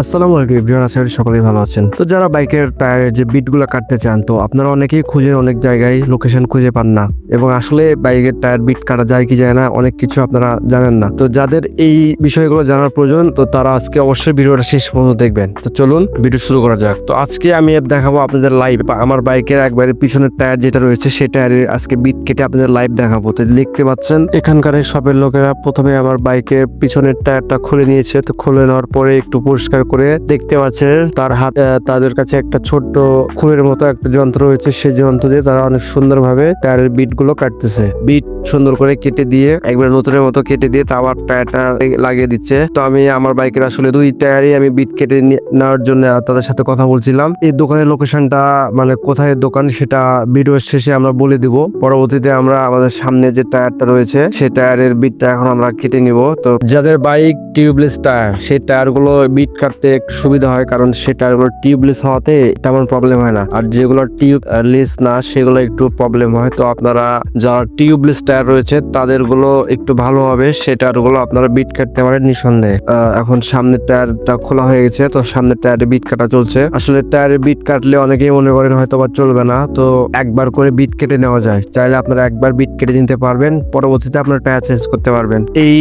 আসসালামু আলাইকুম এভরিওয়ান, আশা সকলেই ভালো আছেন। তো যারা বাইকের টায়ারের যে বিটগুলো কাটতে চান, তো আপনারা অনেকেই খুঁজেন অনেক জায়গায় লোকেশন খুঁজে পান না। এবং আসলে বাইকের টায়ার, বিট কাটা যায় কি যায় না, অনেক কিছু আপনারা জানেন না। তো যাদের এই বিষয়গুলো জানার প্রয়োজন, তো তারা আজকে অবশ্যই ভিডিওটা শেষ পর্যন্ত দেখবেন। তো চলুন ভিডিও শুরু করা যাক। তো আজকে আমি দেখাবো আপনাদের লাইভ বা আমার বাইকের একবারে পিছনের টায়ার যেটা রয়েছে সেই টায়ারের আজকে বিট কেটে আপনাদের লাইভ দেখাবো। তো দেখতে পাচ্ছেন, এখানকার শপের লোকেরা প্রথমে আমার বাইকের পিছনের টায়ারটা খুলে নিয়েছে। তো খুলে নেওয়ার পরে একটু পরিষ্কার করে দেখতে পাচ্ছেন তার হাত তাদের কাছে একটা ছোট্ট খুঁড়ের মতো একটা যন্ত্র রয়েছে। সেই যন্ত্র দিয়ে তারা অনেক সুন্দরভাবে টায়ারের বিটগুলো কাটতেছে। বিট সুন্দর করে কেটে দিয়ে একবার নতুনের মতো কেটে দিয়ে তা আবার টায়ারটা লাগিয়ে দিচ্ছে। তো আমি আমার বাইকের আসলে দুই টায়ারই আমি বিট কেটে নেওয়ার জন্য তাদের সাথে কথা বলছিলাম। এই দোকানের লোকেশনটা মানে কোথায় দোকান সেটা ভিডিওর শেষে আমরা বলে দিব। পরবর্তীতে আমরা আমাদের সামনে যে টায়ারটা রয়েছে, সেই টায়ারের বিটটা এখন আমরা কেটে নিব। তো যাদের বাইক টিউবলেস টায়ার, সেই টায়ারগুলো বিট কাটতে সুবিধা হয়, কারণ টায়ারগুলো টিউবলেস হওয়াতে তেমন প্রবলেম হয় না। আর যেগুলো টিউবলেস না, সেগুলো একটু প্রবলেম হয়। তো আপনারা যারা টিউবলেস টায়ার রয়েছে, তাদেরগুলো একটু ভালো হবে। সেই টায়ারগুলো আপনারা বিট কাটতে পারেন নিঃসন্দেহে। এখন সামনের টায়ারটা খোলা হয়ে গেছে, তো সামনের টায়ারে বিট কাটা চলছে। আসলে টায়ারে বিট কাটলে অনেকেই মনে করেন হয়তো বা চলবে না। তো একবার করে বিট কেটে নেওয়া যায়। চাইলে আপনারা একবার বিট কেটে নিতে পারবেন, পরবর্তীতে আপনার টায়ার চেঞ্জ করতে পারবেন। এই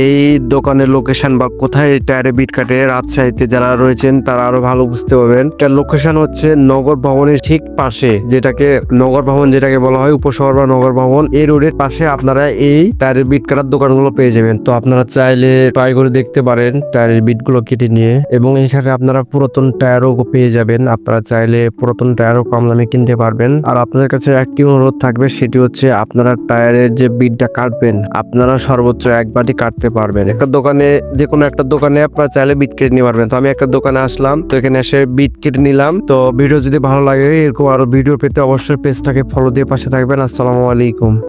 এই দোকানের লোকেশন বা কোথায় টায়ারে বিট কাটে রাজশাহীতে যারা রয়েছেন, তারা আরও ভালো বুঝতে পারবেন। এটার লোকেশন হচ্ছে নগর ভবনের ঠিক পাশে, যেটাকে নগর ভবন যেটাকে বলা হয়, উপশহর বা নগর ভবন। এই রোডের পাশে আপনারা এই টায়ারের বিট কাটার দোকানগুলো পেয়ে যাবেন। তো আপনারা চাইলে ট্রাই করে দেখতে পারেন টায়ারের বিটগুলো কেটে নিয়ে। এবং এখানে আপনারা পুরাতন টায়ারও পেয়ে যাবেন। আপনারা চাইলে পুরাতন টায়ারও কম দামে কিনতে পারবেন। আর আপনাদের কাছে একটি অনুরোধ থাকবে, সেটি হচ্ছে আপনারা টায়ারের যে বিটটা কাটবেন, আপনারা সর্বোচ্চ একবারই কাটতে পারবেন। একটা দোকানে যে কোনো একটা দোকানে আপনারা চাইলে বিট কেটে নিতে পারবেন। তো আমি একটা দোকানে আসলাম, তো এখানে এসে বিট কেটে নিলাম। তো ভিডিও যদি ভালো লাগে, এরকম আরও ভিডিও পেতে অবশ্যই পেজটাকে ফলো দিয়ে পাশে থাকবেন। আসসালামু আলাইকুম।